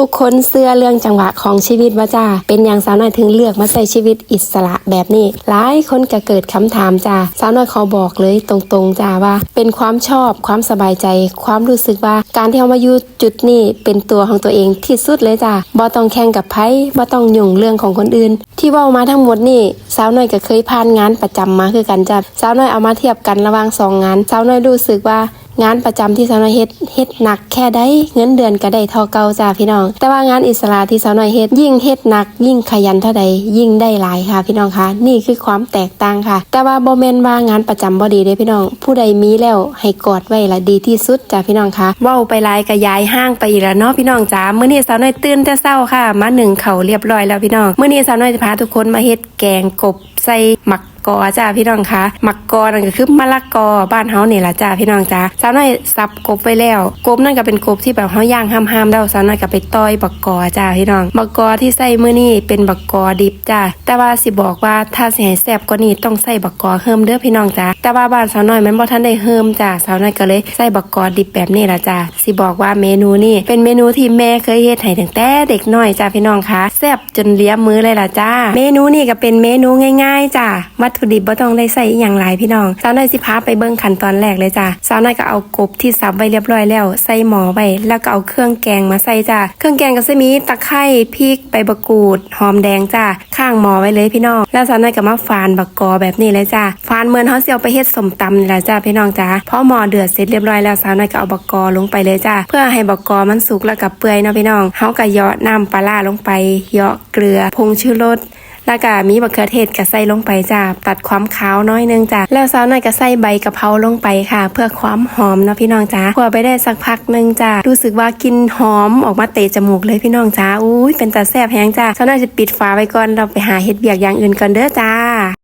ทุกคนเสื้อเรื่องจังหวะของชีวิตว่าจ้าเป็นอย่างสาวน้อยถึงเลือกมาใช้ชีวิตอิสระแบบนี้ หลายคนก็เกิดคำถามจ้าสาวน้อยขอบอกเลยตรงๆจ้าว่า เป็นความชอบความสบายใจ ความรู้สึกว่าการที่เรามาอยู่จุดนี้เป็นตัวของตัวเองที่สุดเลยจ้าบ่ต้องแข่งกับไพ่บ่ต้องยุ่งเรื่องของคนอื่น ที่ว่ามาทั้งหมดนี่สาวน้อยก็เคยผ่านงานประจำมาคือกันจ้าสาวน้อยเอามาเทียบกันระหว่างสองงานสาวน้อยรู้สึกว่า งานประจำที่สาวน้อยเฮ็ดเฮ็ดหนักแค่ใดเงินเดือนก็ได้เท่าเก่าจ้าพี่น้อง แต่ว่างานอิสระที่สาวน้อยเฮ็ดยิ่งเฮ็ดหนัก ยิ่งขยันเท่าใดยิ่งได้หลายค่ะ พี่น้องคะนี่คือความแตกต่างค่ะ แต่ว่าบ่แม่นว่างานประจำบ่ดีเด้พี่น้อง ผู้ใดมีแล้วให้กอดไว้ละดีที่สุดจ้าพี่น้องคะเว้าไปหลายก็ย้ายห้างไปอีกแล้วเนาะพี่น้องจ้ามื้อนี้สาวน้อยตื่นแต่เช้าค่ะ มาหนึ่งเขาเรียบร้อยแล้วพี่น้องมื้อนี้สาวน้อยจะพาทุกคนมาเฮ็ดแกงกบใส่หมัก กอจ้าพี่น้องคะมักกอนั่นก็คือมะละกอบ้านเฮาเนี่ยละจ้าพี่น้องจ้าสาวน้อยสับกบไว้แล้วกบนั่นก็เป็นกบที่แบบเฮาย่างห้ามๆแล้วสาวน้อยก็ไปต้อยบักกอจ้าพี่น้องบักกอที่ใส่มื้อนี้เป็นบักกอดิบจ้าแต่ว่าสิบอกว่าถ้าสิให้แซ่บกว่านี้ต้องใส่บักกอเฮิมเด้อพี่น้องจ้าแต่ว่าบ้านสาวน้อยมันบ่ทันได้เฮิมจ้าสาวน้อยก็เลยใส่บักกอดิบแบบนี้ละจ้าสิบอกว่าเมนูนี้เป็นเมนูที่แม่เคยเฮ็ดให้ตั้งแต่เด็กน้อยจ้าพี่น้องคะแซ่บจนเลี้ยมือเลยล่ะจ้า เมนูนี้ก็เป็นเมนูง่าย ๆจ้าวัตถุดิบบ่ต้องได้ใส่อย่างหลายพี่น้องสาวน้อยสิพาไปเบิ่งขั้นตอนแรกเลยจ้าสาวน้อยก็เอากบที่สับไว้เรียบร้อยแล้ว ใส่หม้อไว้แล้วก็เอาเครื่องแกงมาใส่จ้าเครื่องแกงก็จะมีตะไคร้พริกใบมะกูดหอมแดงจ้าข้างหม้อไว้เลยพี่น้อง แล้วสาวน้อยก็มาฝานบักกอแบบนี้เลยจ้าฝานเหมือนเฮาสิเอาไปเฮ็ดสมตำนี่แหละจ้าพี่น้องจ้าพอหม้อเดือดเสร็จเรียบร้อยแล้วสาวน้อยก็เอาบักกอลงไปเลยจ้าเพื่อให้บักกอมันสุกแล้วก็เปื่อยเนาะพี่น้องเฮาก็เยาะน้ำปลาร้าลงไปเยาะเกลือ ผงชูรส แล้วก็มีมะเขือเทศก็ใส่ลงไปจ้าตัดความขาวน้อยนึงจ้าแล้วสาวน้อยก็ใส่ใบกะเพราลงไปค่ะ เพื่อความหอมนะพี่น้องจ้าพอไปได้สักพักนึงจ้ารู้สึกว่ากินหอมออกมาเตะจมูกเลยพี่น้องจ้าอุ้ยเป็นตาแซ่บแฮงจ้าสาวน้อยจะปิดฝาไว้ก่อนเราไปหาเห็ดเบียกอย่างอื่นก่อนเด้อจ้า